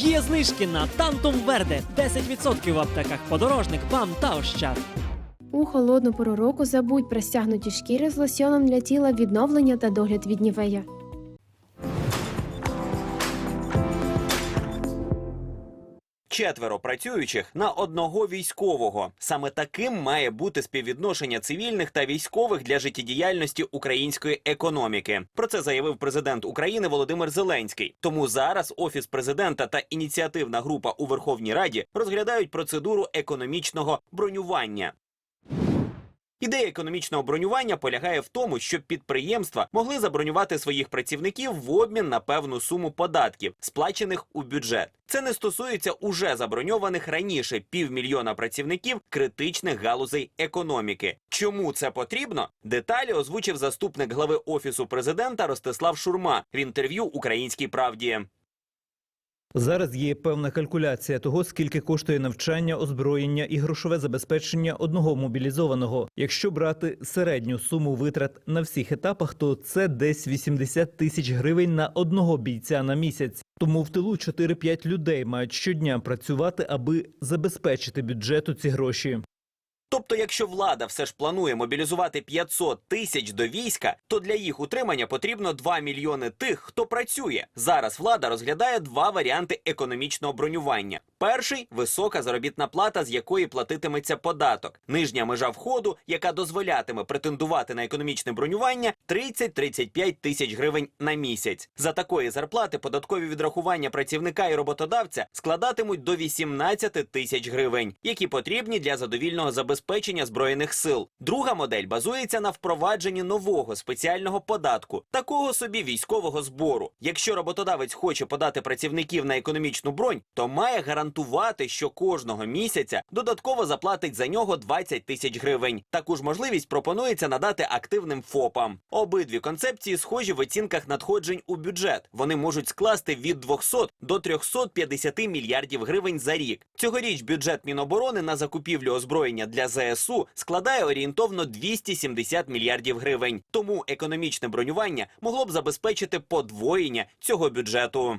Є знижки на Тантум Верде 10% в аптеках подорожник, БАМ та Ощад. У холодну пору року забудь про стягнуті шкіри з лосьоном для тіла відновлення та догляд від нівея. Четверо працюючих на одного військового. Саме таким має бути співвідношення цивільних та військових для життєдіяльності української економіки. Про це заявив президент України Володимир Зеленський. Тому зараз офіс президента та ініціативна група у Верховній Раді розглядають процедуру економічного бронювання. Ідея економічного бронювання полягає в тому, щоб підприємства могли забронювати своїх працівників в обмін на певну суму податків, сплачених у бюджет. Це не стосується уже заброньованих раніше півмільйона працівників критичних галузей економіки. Чому це потрібно? Деталі озвучив заступник глави офісу президента Ростислав Шурма в інтерв'ю Українській правді. Зараз є певна калькуляція того, скільки коштує навчання, озброєння і грошове забезпечення одного мобілізованого. Якщо брати середню суму витрат на всіх етапах, то це десь 80 тисяч гривень на одного бійця на місяць. Тому в тилу 4-5 людей мають щодня працювати, аби забезпечити бюджету ці гроші. Тобто, якщо влада все ж планує мобілізувати 500 тисяч до війська, то для їх утримання потрібно 2 мільйони тих, хто працює. Зараз влада розглядає два варіанти економічного бронювання. Перший висока заробітна плата, з якої платитиметься податок. Нижня межа входу, яка дозволятиме претендувати на економічне бронювання 30-35 тисяч гривень на місяць. За такої зарплати податкові відрахування працівника і роботодавця складатимуть до 18 тисяч гривень, які потрібні для задовільного забезпечення збройних сил. Друга модель базується на впровадженні нового спеціального податку, такого собі військового збору. Якщо роботодавець хоче подати працівників на економічну бронь, то має гарантувати, що кожного місяця додатково заплатить за нього 20 тисяч гривень. Таку ж можливість пропонується надати активним ФОПам. Обидві концепції схожі в оцінках надходжень у бюджет. Вони можуть скласти від 200 до 350 мільярдів гривень за рік. Цьогоріч бюджет Міноборони на закупівлю озброєння ЗСУ складає орієнтовно 270 мільярдів гривень. Тому економічне бронювання могло б забезпечити подвоєння цього бюджету.